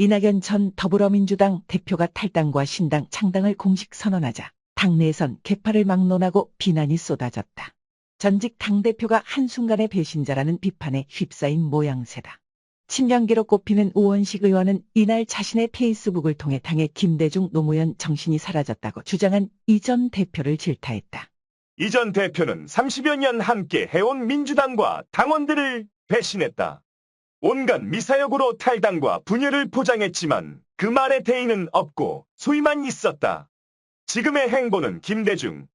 이낙연 전 더불어민주당 대표가 탈당과 신당 창당을 공식 선언하자 당내에선 개파를 막론하고 비난이 쏟아졌다. 전직 당대표가 한순간의 배신자라는 비판에 휩싸인 모양새다. 친명계로 꼽히는 우원식 의원은 이날 자신의 페이스북을 통해 당의 김대중 노무현 정신이 사라졌다고 주장한 이 전 대표를 질타했다. 이 전 대표는 30여 년 함께 해온 민주당과 당원들을 배신했다. 온갖 미사역으로 탈당과 분열을 포장했지만 그 말에 대의는 없고 소위만 있었다. 지금의 행보는 김대중,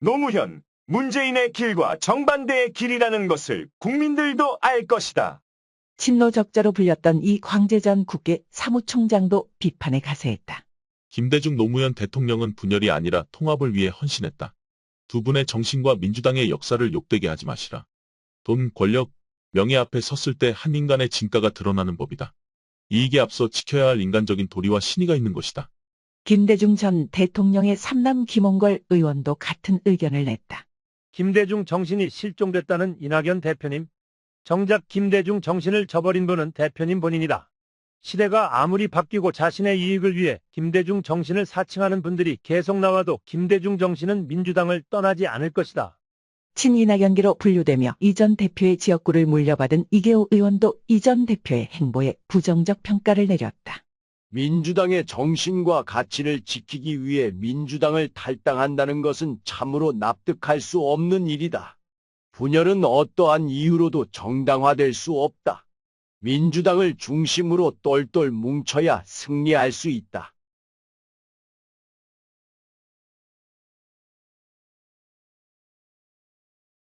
노무현, 문재인의 길과 정반대의 길이라는 것을 국민들도 알 것이다. 친노적자로 불렸던 이 광재 전 국회 사무총장도 비판에 가세했다. 김대중 노무현 대통령은 분열이 아니라 통합을 위해 헌신했다. 두 분의 정신과 민주당의 역사를 욕되게 하지 마시라. 돈, 권력, 명예 앞에 섰을 때 한 인간의 진가가 드러나는 법이다. 이익에 앞서 지켜야 할 인간적인 도리와 신의가 있는 것이다. 김대중 전 대통령의 삼남 김홍걸 의원도 같은 의견을 냈다. 김대중 정신이 실종됐다는 이낙연 대표님. 정작 김대중 정신을 저버린 분은 대표님 본인이다. 시대가 아무리 바뀌고 자신의 이익을 위해 김대중 정신을 사칭하는 분들이 계속 나와도 김대중 정신은 민주당을 떠나지 않을 것이다. 친이낙연계로 분류되며 이전 대표의 지역구를 물려받은 이계호 의원도 이전 대표의 행보에 부정적 평가를 내렸다. 민주당의 정신과 가치를 지키기 위해 민주당을 탈당한다는 것은 참으로 납득할 수 없는 일이다. 분열은 어떠한 이유로도 정당화될 수 없다. 민주당을 중심으로 똘똘 뭉쳐야 승리할 수 있다.